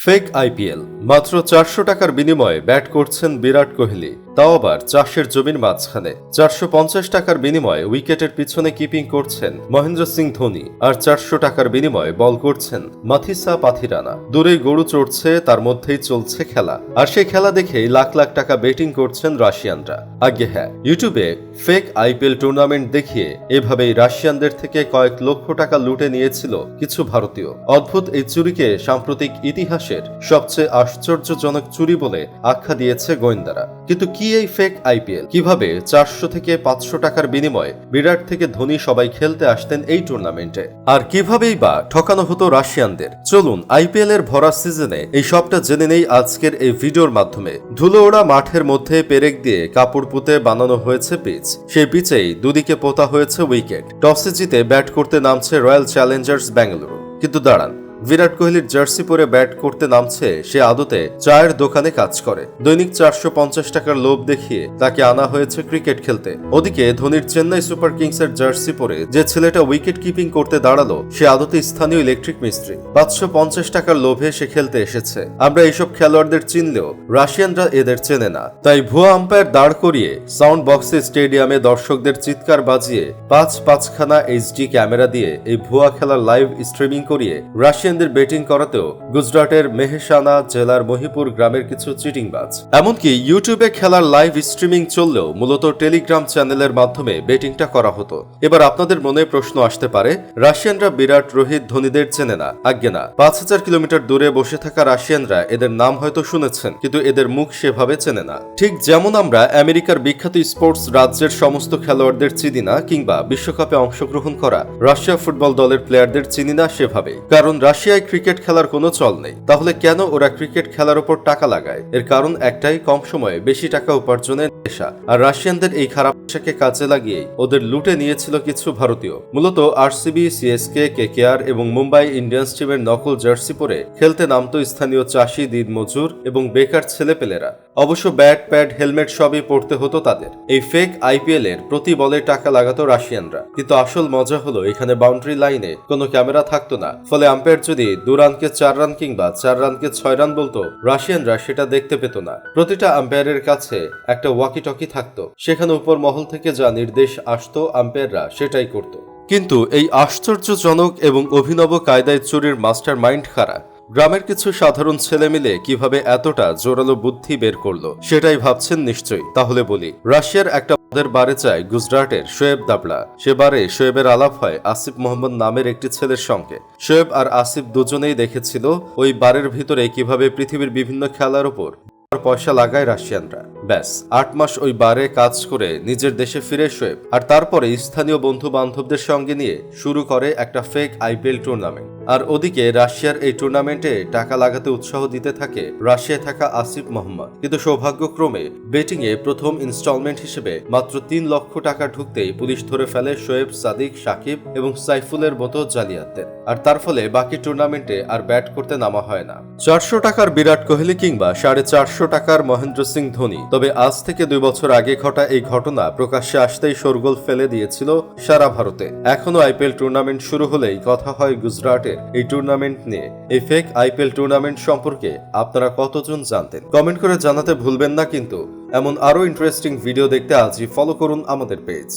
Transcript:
Fake IPL মাত্র চারশো টাকার বিনিময়ে ব্যাট করছেন বিরাট কোহলি। তাও আবার চাষের জমির মাঝখানে। চারশো পঞ্চাশ টাকার বিনিময়ে উইকেটের পিছনে কিপিং করছেন মহেন্দ্র সিং ধোনি আর চারশো টাকার বিনিময়ে বল করছেন মাথিসা পাথিরানা। দূরেই গরু চড়ছে, তার মধ্যেই চলছে খেলা। আর সেই খেলা দেখেই লাখ লাখ টাকা বেটিং করছেন রাশিয়ানরা। আগে হ্যাঁ ইউটিউবে ফেক আইপিএল টুর্নামেন্ট দেখিয়ে এভাবেই রাশিয়ানদের থেকে কয়েক লক্ষ টাকা লুটে নিয়েছিল কিছু ভারতীয়। অদ্ভুত এই চুরিকে সাম্প্রতিক ইতিহাসের সবচেয়ে আশ্চর্যজনক চুরি বলে আখ্যা দিয়েছে গোয়েন্দারা। কিন্তু কি এই ফেক আইপিএল কীভাবে চারশো থেকে পাঁচশো টাকার বিনিময়ে বিরাট থেকে ধোনি সবাই খেলতে আসতেন এই টুর্নামেন্টে আর কিভাবেই বা ঠকানো হতো রাশিয়ানদের? চলুন আইপিএল এর ভরা সিজনে এই সবটা জেনে নেই আজকের এই ভিডিওর মাধ্যমে। ধুলো ওড়া মাঠের মধ্যে পেরেক দিয়ে কাপড় পুঁতে বানানো হয়েছে পিচ। সেই পিচেই দুদিকে পোতা হয়েছে উইকেট। টসে জিতে ব্যাট করতে নামছে রয়্যাল চ্যালেঞ্জার্স বেঙ্গালুরু কিন্তু দাঁড়ান বিরাট কোহলির জার্সি পরে ব্যাট করতে নামছে সে আদতে চায়ের দোকানে কাজ করে। দৈনিক চারশো পঞ্চাশ টাকার লোভ দেখিয়ে তাকে আনা হয়েছে ক্রিকেট খেলতে। ওদিকে ধোনির চেন্নাই সুপার কিংসের জার্সি পরে যে ছেলেটা উইকেট কিপিং করতে দাঁড়াল, সে আদতে স্থানীয় ইলেকট্রিক মিস্ত্রি। পাঁচশো পঞ্চাশ টাকার লোভে সে খেলতে এসেছে। আমরা এইসব খেলোয়াড়দের চিনলেও রাশিয়ানরা এদের চেনে না। তাই ভুয়া আম্পায়ার দাঁড় করিয়ে সাউন্ড বক্সে স্টেডিয়ামে দর্শকদের চিৎকার বাজিয়ে পাঁচ পাঁচখানা এইচডি ক্যামেরা দিয়ে এই ভুয়া খেলার লাইভ স্ট্রিমিং করিয়ে রাশিয়ানদের বেটিং করাতেও গুজরাটের মেহেসানা জেলার মহিপুর গ্রামের কিছু চিটিংবাজ। এমনকি ইউটিউবে খেলার লাইভ স্ট্রিমিং চললেও মূলত টেলিগ্রাম চ্যানেলের মাধ্যমে বেটিংটা করা হতো। এবার আপনাদের মনে প্রশ্ন আসতে পারে, রাশিয়ানরা বিরাট রোহিত ধোনিদের চেনে না, আজ্ঞে না। পাঁচ হাজার কিলোমিটার দূরে বসে থাকা রাশিয়ানরা এদের নাম হয়তো শুনেছেন, কিন্তু এদের মুখ সেভাবে চেনে না। ঠিক যেমন আমরা আমেরিকার বিখ্যাত স্পোর্টস রাজ্যের সমস্ত খেলোয়াড়দের চিনি না, কিংবা বিশ্বকাপে অংশগ্রহণ করা রাশিয়া ফুটবল দলের প্লেয়ারদের চিনি না সেভাবে। কারণ রাশিয়ায় ক্রিকেট খেলার কোনো চল নেই। তাহলে কেন ওরা ক্রিকেট খেলার উপর টাকা লাগায়? এর কারণ একটাই, কম সময়ে বেশি টাকা উপার্জনের নেশা। আর রাশিয়ানদের এই খারাপ পেশাকে কাজে লাগিয়ে ওদের লুটে নিয়েছিল কিছু ভারতীয়। মূলত আরসিবি, সিএসকে, কেকেআর এবং মুম্বাই ইন্ডিয়ান্স টিমের নকল জার্সি পরে খেলতে নামতো স্থানীয় চাষি দিন মজুর এবং বেকার ছেলেপেলেরা। অবশ্য ব্যাট, প্যাড, হেলমেট সবই পড়তে হতো তাদের। এই ফেক আইপিএল এর প্রতি বলে টাকা লাগাতো রাশিয়ানরা। কিন্তু আসল মজা হলো, এখানে বাউন্ডারি লাইনে কোনো ক্যামেরা থাকতো না। ফলে আম্পায়ার যদি দু রানকে চার রান কিংবা চার রানকে ছয় রান বলতো, রাশিয়ানরা সেটা দেখতে পেত না। প্রতিটা আম্পায়ারের কাছে একটা ওয়াকি টকি থাকতো। সেখানে উপর মহল থেকে যা নির্দেশ আসতো, আম্পায়াররা সেটাই করত। কিন্তু এই আশ্চর্যজনক এবং অভিনব কায়দায় চুরির মাস্টার মাইন্ড কারা? গ্রামের কিছু সাধারণ ছেলে মিলে কীভাবে এতটা জোরালো বুদ্ধি বের করল, সেটাই ভাবছেন নিশ্চয়ই। তাহলে বলি, রাশিয়ার একটা মদের বারে চায় গুজরাটের শোয়েব দাবলা। সে বারে শোয়েবের আলাপ হয় আসিফ মোহাম্মদ নামের একটি ছেলের সঙ্গে। শোয়েব আর আসিফ দুজনেই দেখেছিল ওই বারের ভিতরে কীভাবে পৃথিবীর বিভিন্ন খেলার উপর পয়সা লাগায় রাশিয়ানরা। ব্যাস, আট মাস ওই বারে কাজ করে নিজের দেশে ফিরে শোয়েব। আর তারপরে স্থানীয় বন্ধু বান্ধবদের সঙ্গে নিয়ে শুরু করে একটা ফেক আইপিএল টুর্নামেন্ট আর ওদিকে রাশিয়ার এই টুর্নামেন্টে টাকা লাগাতে উৎসাহ দিতে থাকে রাশিয়ায় থাকা আসিফ মোহাম্মদ। কিন্তু সৌভাগ্যক্রমে বেটিং এ প্রথম ইনস্টলমেন্ট হিসেবে মাত্র তিন লক্ষ টাকা ঢুকতেই পুলিশ ধরে ফেলে শোয়েব, সাদিক, সাকিব এবং সাইফুলের মতো জালিয়াতদের। আর তার ফলে বাকি টুর্নামেন্টে আর ব্যাট করতে নামা হয় না। চারশো টাকার বিরাট কোহলি কিংবা সাড়ে চারশো টাকার মহেন্দ্র সিং ধোনি। তবে আজ থেকে দুই বছর আগে ঘটা এই ঘটনা প্রকাশ্যে আসতেই শোরগোল ফেলে দিয়েছিল সারা ভারতে। এখনও আইপিএল টুর্নামেন্ট শুরু হলেই কথা হয় গুজরাটের এই টুর্নামেন্ট নিয়ে। এই ফেক আইপিএল টুর্নামেন্ট সম্পর্কে আপনারা কতজন জানতেন? কমেন্ট করে জানাতে ভুলবেন না কিন্তু, এমন আরও ইন্টারেস্টিং ভিডিও দেখতে আজই ফলো করুন আমাদের পেজ